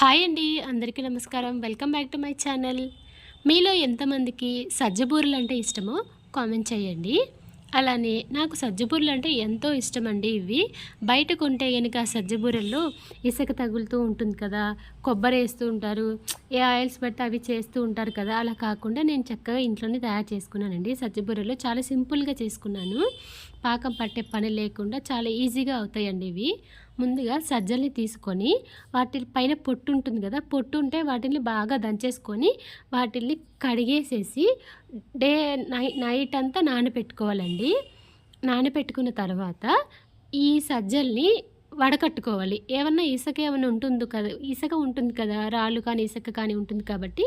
Hi అండి అందరికీ నమస్కారం. Welcome back to my channel. మీలో ఎంతమందికి సజ్జబూరలు అంటే ఇష్టమో కామెంట్ చేయండి. అలానే నాకు సజ్జబూరలు అంటే ఎంతో ఇష్టం అండి ఇవి. బయట కొంటే కనుక సజ్జబూరల్లో ఇసుక తగులుతూ ఉంటుంది కదా కొబ్బరి వేస్తూ ఉంటారు ఏ ఆయిల్స్ పెడితే అవి చేస్తూ ఉంటారు కదా. అలా కాకుండా నేను చక్కగా ఇంట్లోనే తయారు చేసుకున్నానండి. సజ్జబూరలు చాలా సింపుల్గా చేసుకున్నాను. పాకం పట్టే పని లేకుండా చాలా ఈజీగా అవుతాయండి ఇవి. ముందుగా సజ్జల్ని తీసుకొని వాటి పైన పొట్టు ఉంటుంది కదా పొట్టు ఉంటే వాటిని బాగా దంచేసుకొని వాటిని కడిగేసేసి డే నై నైట్ అంతా నానబెట్టుకోవాలండి. నానబెట్టుకున్న తర్వాత ఈ సజ్జల్ని వడకట్టుకోవాలి. ఏమన్నా ఇసుక ఏమైనా ఉంటుంది కదా ఇసుక ఉంటుంది కదా రాళ్ళు కానీ ఇసుక కానీ ఉంటుంది కాబట్టి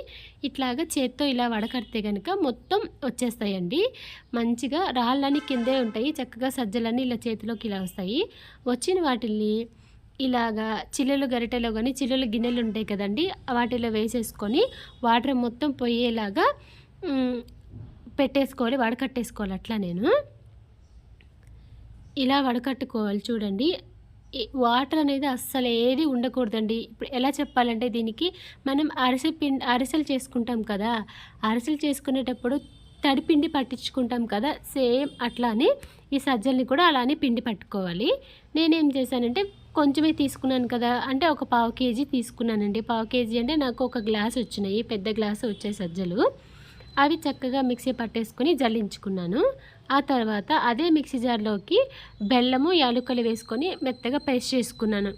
ఇట్లాగా చేత్తో ఇలా వడకడితే కనుక మొత్తం వచ్చేస్తాయండి. మంచిగా రాళ్ళని కిందే ఉంటాయి చక్కగా సజ్జలన్నీ ఇలా చేతిలోకి ఇలా వస్తాయి. వచ్చిన వాటిని ఇలాగా చిల్లులు గరిటెలో కానీ చిల్లులు గిన్నెలు ఉంటాయి కదండి వాటిలో వేసేసుకొని వాటర్ మొత్తం పోయేలాగా పెట్టేసుకోవాలి వడకట్టేసుకోవాలి అట్లా నేను. ఇలా వడకట్టుకోవాలి చూడండి. వాటర్ అనేది అస్సలు ఏది ఉండకూడదండి. ఇప్పుడు ఎలా చెప్పాలంటే దీనికి మనం అరిసె పిండి అరిసెలు చేసుకుంటాం కదా. అరిసెలు చేసుకునేటప్పుడు తడిపిండి పట్టించుకుంటాం కదా. సేమ్ అట్లానే ఈ సజ్జల్ని కూడా అలానే పిండి పట్టుకోవాలి. నేనేం చేశానంటే కొంచెమే తీసుకున్నాను కదా. అంటే ఒక పావు కేజీ తీసుకున్నానండి. పావు కేజీ అంటే నాకు ఒక గ్లాస్ వచ్చినాయి. పెద్ద గ్లాసు వచ్చాయి సజ్జలు. అవి చక్కగా మిక్సీ పట్టేసుకొని జల్లించుకున్నాను. ఆ తర్వాత అదే మిక్సీ జార్లోకి బెల్లము యాలుకలు వేసుకొని మెత్తగా పేస్ట్ చేసుకున్నాను.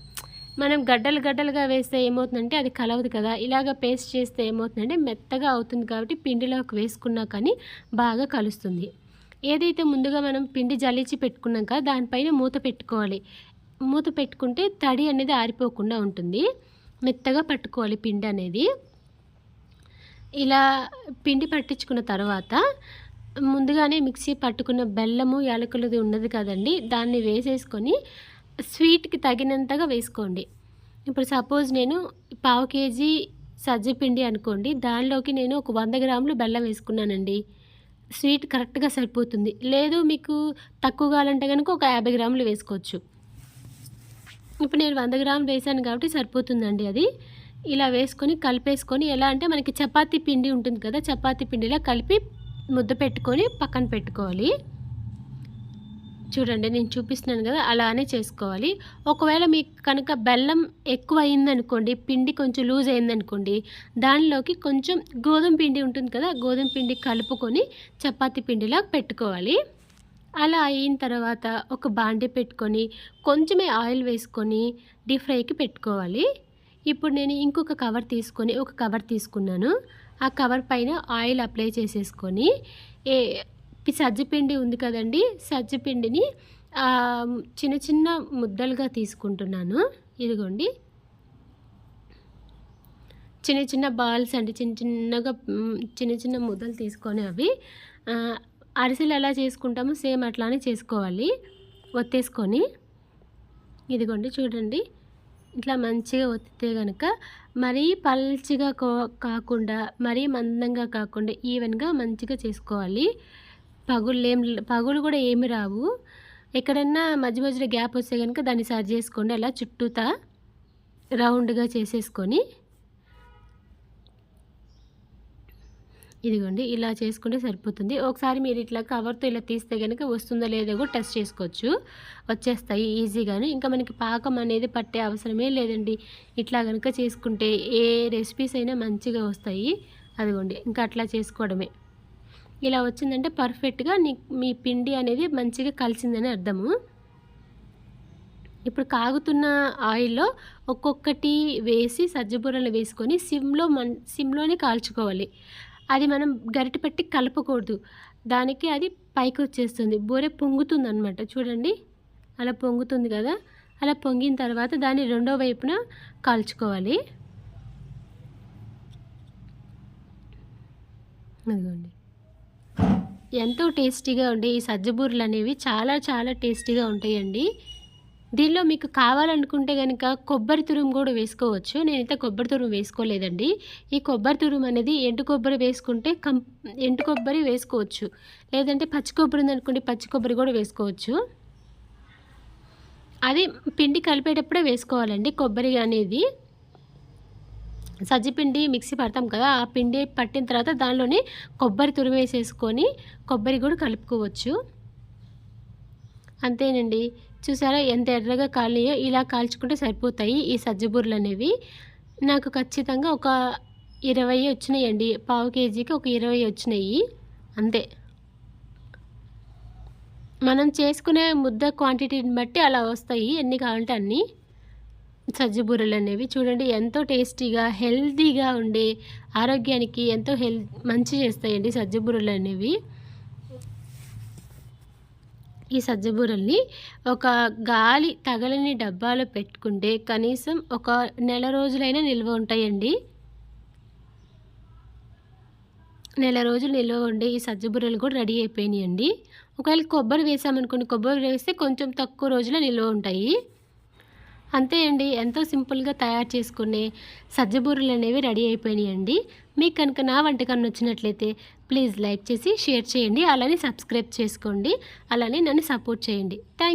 మనం గడ్డలు గడ్డలుగా వేస్తే ఏమవుతుందంటే అది కలవదు కదా. ఇలాగ పేస్ట్ చేస్తే ఏమవుతుందంటే మెత్తగా అవుతుంది కాబట్టి పిండిలోకి వేసుకున్నా కానీ బాగా కలుస్తుంది. ఏదైతే ముందుగా మనం పిండి జల్లించి పెట్టుకున్నాం కదా దానిపైన మూత పెట్టుకోవాలి. మూత పెట్టుకుంటే తడి అనేది ఆరిపోకుండా ఉంటుంది. మెత్తగా పట్టుకోవాలి పిండి అనేది. ఇలా పిండి పట్టించుకున్న తర్వాత ముందుగానే మిక్సీ పట్టుకున్న బెల్లము యాలకులది ఉన్నది కదండి దాన్ని వేసేసుకొని స్వీట్కి తగినంతగా వేసుకోండి. ఇప్పుడు సపోజ్ నేను పావు కేజీ సజ్జ పిండి అనుకోండి దానిలోకి నేను ఒక వంద గ్రాములు బెల్లం వేసుకున్నానండి. స్వీట్ కరెక్ట్గా సరిపోతుంది. లేదు మీకు తక్కువ కావాలంటే కనుక ఒక యాభై గ్రాములు వేసుకోవచ్చు. ఇప్పుడు నేను వంద గ్రాములు వేసాను కాబట్టి సరిపోతుందండి అది. ఇలా వేసుకొని కలిపేసుకొని ఎలా అంటే మనకి చపాతీ పిండి ఉంటుంది కదా చపాతీ పిండిలా కలిపి ముద్ద పెట్టుకొని పక్కన పెట్టుకోవాలి. చూడండి నేను చూపిస్తున్నాను కదా అలానే చేసుకోవాలి. ఒకవేళ మీకు కనుక బెల్లం ఎక్కువ అయిందనుకోండి పిండి కొంచెం లూజ్ అయిందనుకోండి దానిలోకి కొంచెం గోధుమ పిండి ఉంటుంది కదా గోధుమ పిండి కలుపుకొని చపాతీ పిండిలా పెట్టుకోవాలి. అలా అయిన తర్వాత ఒక బాండి పెట్టుకొని కొంచెమే ఆయిల్ వేసుకొని డీప్ ఫ్రైకి పెట్టుకోవాలి. ఇప్పుడు నేను ఇంకొక కవర్ తీసుకొని ఒక కవర్ తీసుకున్నాను. ఆ కవర్ పైన ఆయిల్ అప్లై చేసేసుకొని ఏ సజ్జపిండి ఉంది కదండి సజ్జపిండిని చిన్న చిన్న ముద్దలుగా తీసుకుంటున్నాను. ఇదిగోండి. చిన్న చిన్న బాల్స్ అండి చిన్న చిన్నగా చిన్న చిన్న ముద్దలు తీసుకొని అవి అరిసెలు ఎలా చేసుకుంటామో సేమ్ అట్లానే చేసుకోవాలి. ఒత్తేసుకొని. ఇదిగోండి చూడండి. ఇట్లా మంచిగా ఒత్తితే కనుక మరీ పల్చిగా కాకుండా మరీ మందంగా కాకుండా ఈవెన్గా మంచిగా చేసుకోవాలి. పగుళ్ళు ఏం పగులు కూడా ఏమి రావు. ఎక్కడన్నా మధ్య మధ్యలో గ్యాప్ వస్తే కనుక దాన్ని సరి చేసుకోండి. అలా చుట్టూతా రౌండ్గా చేసేసుకొని ఇదిగోండి ఇలా చేసుకుంటే సరిపోతుంది. ఒకసారి మీరు ఇట్లా కవర్తో ఇలా తీస్తే కనుక వస్తుందో లేదో కూడా టెస్ట్ చేసుకోవచ్చు. వచ్చేస్తాయి ఈజీగాను. ఇంకా మనకి పాకం అనేది పట్టే అవసరమే లేదండి. ఇట్లా కనుక చేసుకుంటే ఏ రెసిపీస్ అయినా మంచిగా వస్తాయి. అదిగోండి ఇంకా అట్లా చేసుకోవడమే. ఇలా వచ్చిందంటే పర్ఫెక్ట్గా నీ మీ పిండి అనేది మంచిగా కలిసిందని అర్థము. ఇప్పుడు కాగుతున్న ఆయిల్లో ఒక్కొక్కటి వేసి సజ్జబూరలు వేసుకొని సిమ్లో మన్ సిమ్లోనే కాల్చుకోవాలి. అది మనం గరిట పెట్టి కలపకూడదు. దానికి అది పైకి వచ్చేస్తుంది. బూరె పొంగుతుంది అనమాట చూడండి. అలా పొంగుతుంది కదా. అలా పొంగిన తర్వాత దాన్ని రెండో వైపున కాల్చుకోవాలి. అదిగోండి. ఎంతో టేస్టీగా ఉండే ఈ సజ్జ బూరెలు అనేవి చాలా చాలా టేస్టీగా ఉంటాయండి. దీనిలో మీకు కావాలనుకుంటే కనుక కొబ్బరి తురుము కూడా వేసుకోవచ్చు. నేనైతే కొబ్బరి తురుము వేసుకోలేదండి. ఈ కొబ్బరి తురుము అనేది ఎండు కొబ్బరి వేసుకుంటే కం ఎండు కొబ్బరి వేసుకోవచ్చు. లేదంటే పచ్చి కొబ్బరి ఉందనుకోండి పచ్చి కొబ్బరి కూడా వేసుకోవచ్చు. అది పిండి కలిపేటప్పుడే వేసుకోవాలండి కొబ్బరి అనేది. సజ్జిపిండి మిక్సీ పడతాం కదా ఆ పిండి పట్టిన తర్వాత దానిలోనే కొబ్బరి తురిమేసేసుకొని కొబ్బరి కూడా కలుపుకోవచ్చు. అంతేనండి. చూసారా? ఎంత ఎర్రగా కాలియో ఇలా కాల్చుకుంటే సరిపోతాయి ఈ సజ్జబూరలు అనేవి. నాకు ఖచ్చితంగా ఒక ఇరవై వచ్చినాయండి. పావు కేజీకి ఒక ఇరవై వచ్చినాయి. అంతే. మనం చేసుకునే ముద్ద క్వాంటిటీని బట్టి అలా వస్తాయి. ఎన్ని కావాలంటే అన్నీ. సజ్జబూరలు అనేవి చూడండి ఎంతో టేస్టీగా హెల్తీగా ఉండే ఆరోగ్యానికి ఎంతో హెల్ మంచి చేస్తాయండి సజ్జబూరలు అనేవి. ఈ సజ్జబూరల్ని ఒక గాలి తగలని డబ్బాలో పెట్టుకుంటే కనీసం ఒక నెల రోజులైనా నిల్వ ఉంటాయండి. నెల రోజులు నిల్వ ఉండే ఈ సజ్జబూరలు కూడా రెడీ అయిపోయినాయండి. ఒకవేళ కొబ్బరి వేసామనుకోండి కొబ్బరి వేస్తే కొంచెం తక్కువ రోజులు నిల్వ ఉంటాయి. అంతే అండి ఎంతో సింపుల్గా తయారు చేసుకునే సజ్జబూరలు అనేవి రెడీ అయిపోయినాయండి. మీకు కనుక నా వంటకం నచ్చినట్లయితే ప్లీజ్ లైక్ చేసి షేర్ చేయండి. అలానే సబ్స్క్రైబ్ చేసుకోండి. అలానే నన్ను సపోర్ట్ చేయండి. థ్యాంక్